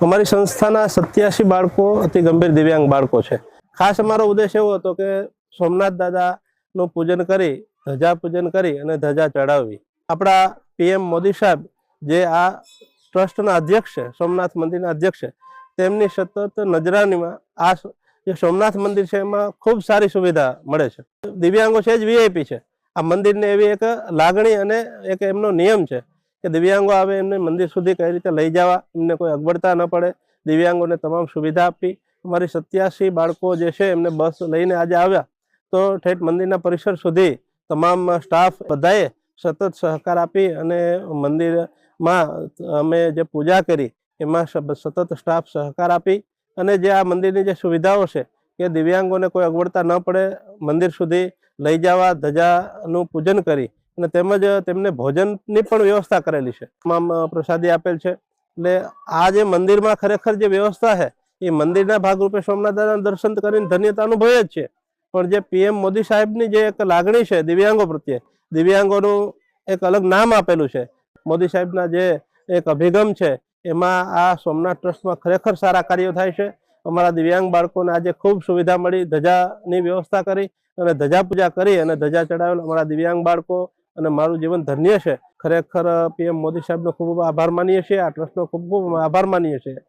અમારી સંસ્થાના સત્યાસી બાળકો, અતિ ગંભીર દિવ્યાંગ બાળકો છે. ખાસ અમારો ઉદ્દેશ એવો હતો કે સોમનાથ દાદાનું પૂજન કરી, ધજા પૂજન કરી અને ધજા ચડાવવી. આપણા પીએમ મોદી સાહેબ જે આ ટ્રસ્ટના અધ્યક્ષ છે, સોમનાથ મંદિરના અધ્યક્ષ છે, તેમની સતત નજરાનીમાં આ જે સોમનાથ મંદિર છે એમાં ખૂબ સારી સુવિધા મળે છે. દિવ્યાંગો છે જ વીઆઈપી છે. આ મંદિરને એવી એક લાગણી અને એક એમનો નિયમ છે કે દિવ્યાંગો આવે એમને મંદિર સુધી કઈ રીતે લઈ જવા? એમને કોઈ અગવડતા ન પડે. દિવ્યાંગોને તમામ સુવિધા આપી. અમારી સત્યાસી બાળકો જે છે એમને બસ લઈને આજે આવ્યા. તો ઠેઠ મંદિરના પરિસર સુધી તમામ સ્ટાફ બધાએ સતત સહકાર આપી અને મંદિરમાં અમે જે પૂજા કરી, એમાં સતત સ્ટાફ સહકાર આપી અને જે આ મંદિરની જે સુવિધાઓ છે કે દિવ્યાંગોને કોઈ અગવડતા ન પડે, મંદિર સુધી લઈ જવા, ધજાનું પૂજન કરી અને તેમજ તેમને ભોજનની પણ વ્યવસ્થા કરેલી છે. તમામ પ્રસાદી આપેલ છે. એટલે આ જે મંદિરમાં ખરેખર જે વ્યવસ્થા છે, એ મંદિરના ભાગરૂપે સોમનાથ દાદાના દર્શન કરીને ધન્યતા અનુભવે જ છે. પણ જે પીએમ મોદી સાહેબની જે એક લાગણી છે, દિવ્યાંગો પ્રત્યે, દિવ્યાંગોનું એક અલગ નામ આપેલું છે. મોદી સાહેબના જે એક અભિગમ છે, એમાં આ સોમનાથ ટ્રસ્ટમાં ખરેખર સારા કાર્યો થાય છે. અમારા દિવ્યાંગ બાળકોને આજે ખૂબ સુવિધા મળી, ધજાની વ્યવસ્થા કરી અને ધજા પૂજા કરી અને ધજા ચડાવેલ અમારા દિવ્યાંગ બાળકો અને મારું જીવન ધન્ય છે. ખરેખર, પીએમ મોદી સાહેબનો ખૂબ આભાર માનીએ છીએ. આ ટ્રસ્ટનો ખૂબ ખૂબ આભાર માનીએ છીએ.